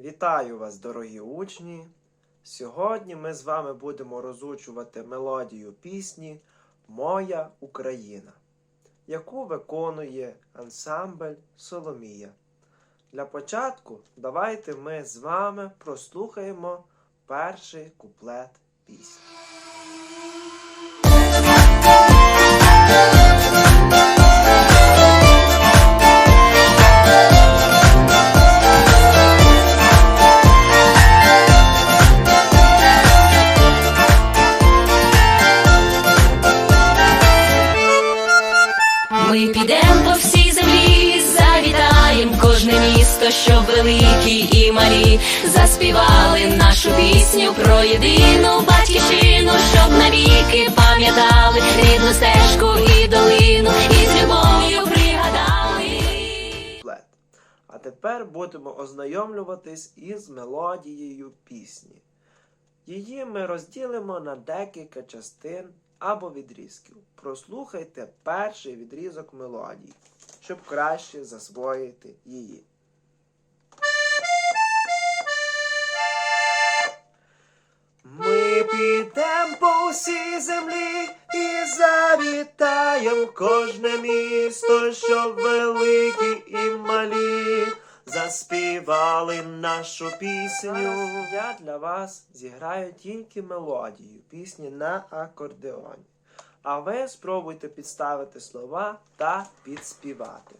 Вітаю вас, дорогі учні! Сьогодні ми з вами будемо розучувати мелодію пісні Моя Україна, яку виконує ансамбль Соломія. Для початку давайте ми з вами прослухаємо перший куплет пісні. Великі і малі заспівали нашу пісню про єдину батьківщину, щоб навіки пам'ятали рідну стежку і долину, і з любов'ю пригадали. А тепер будемо ознайомлюватись із мелодією пісні. Її ми розділимо на декілька частин або відрізків. Прослухайте перший відрізок мелодії, щоб краще засвоїти її. Кожне місто, що великі і малі заспівали нашу пісню. Я для вас зіграю тільки мелодію пісні на акордеоні. А ви спробуйте підставити слова та підспівати.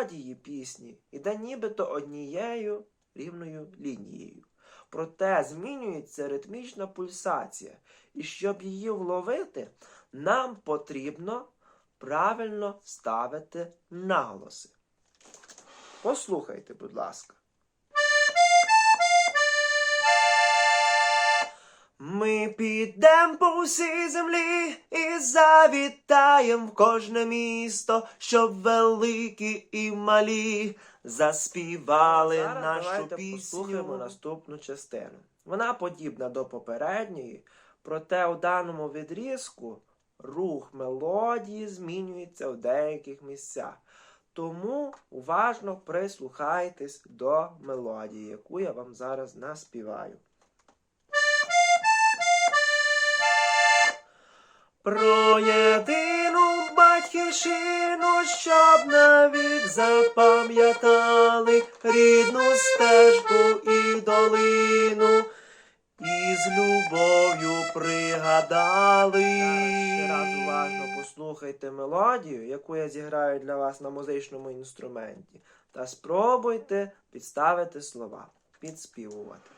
Мелодії пісні іде нібито однією рівною лінією. Проте змінюється ритмічна пульсація, і щоб її вловити, нам потрібно правильно ставити наголоси. Послухайте, будь ласка. Ми підем по всій землі і завітаєм в кожне місто, щоб великі і малі заспівали Зараз нашу давайте пісню. послухаємо наступну частину. Вона подібна до попередньої, проте у даному відрізку рух мелодії змінюється в деяких місцях. Тому уважно прислухайтесь до мелодії, яку я вам зараз наспіваю. Про єдину батьківщину, щоб навік запам'ятали рідну стежку і долину, і з любов'ю пригадали. Ще раз уважно послухайте мелодію, яку я зіграю для вас на музичному інструменті, та спробуйте підставити слова, підспівувати.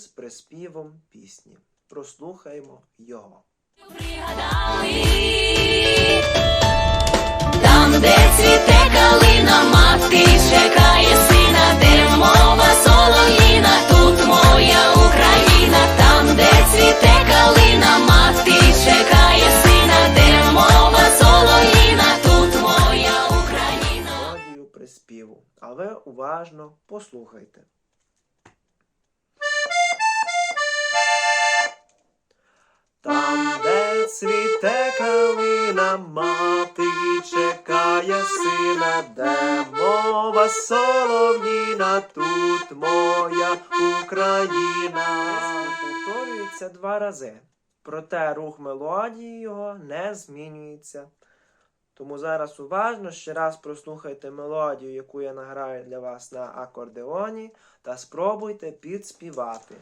Із приспівом пісні. Прослухаємо його. Пригадали там, де цвіте калина, мати чекає сина, де мова солов'їна, тут моя Україна, там, де цвіте калина, мати чекає сина, де мова солов'їна, тут моя Україна. Приспіву. А ви уважно послухайте. Там, де цвіте калина, мати чекає сина, де мова солов'їна, тут моя Україна. Повторюється два рази. Проте рух мелодії його не змінюється. Тому зараз уважно ще раз прослухайте мелодію, яку я награю для вас на акордеоні, та спробуйте підспівати.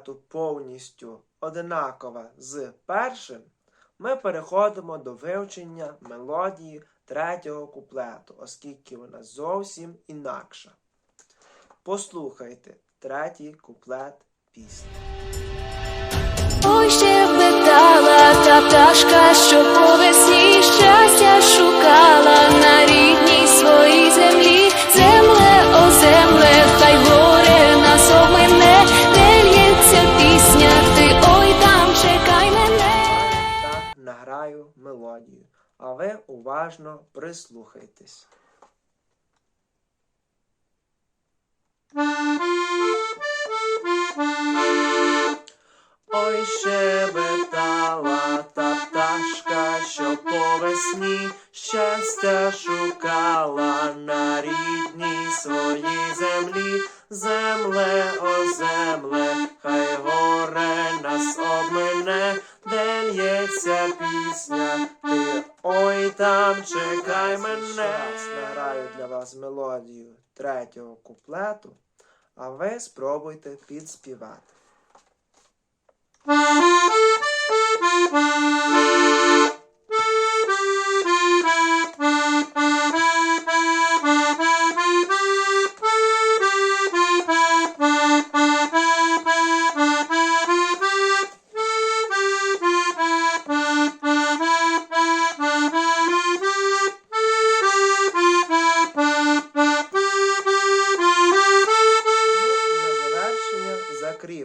Куплету повністю одинакова з першим, ми переходимо до вивчення мелодії третього куплету, оскільки вона зовсім інакша. Послухайте третій куплет пісні. Ой, щебетала та пташка, що по весні щастя шукала на рідній своїй землі. Уважно прислухайтесь. Ой, щебетала та пташка, що по весні щастя шукала на рідній своїй землі. Земле, о земле, хай вас мелодію третього куплету, а ви спробуйте підспівати.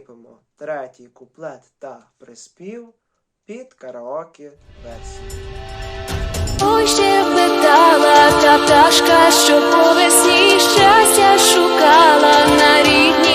закріпимо третій куплет та приспів під караоке версію. Ой, щебетала та пташка, що по весні щастя шукала на землі.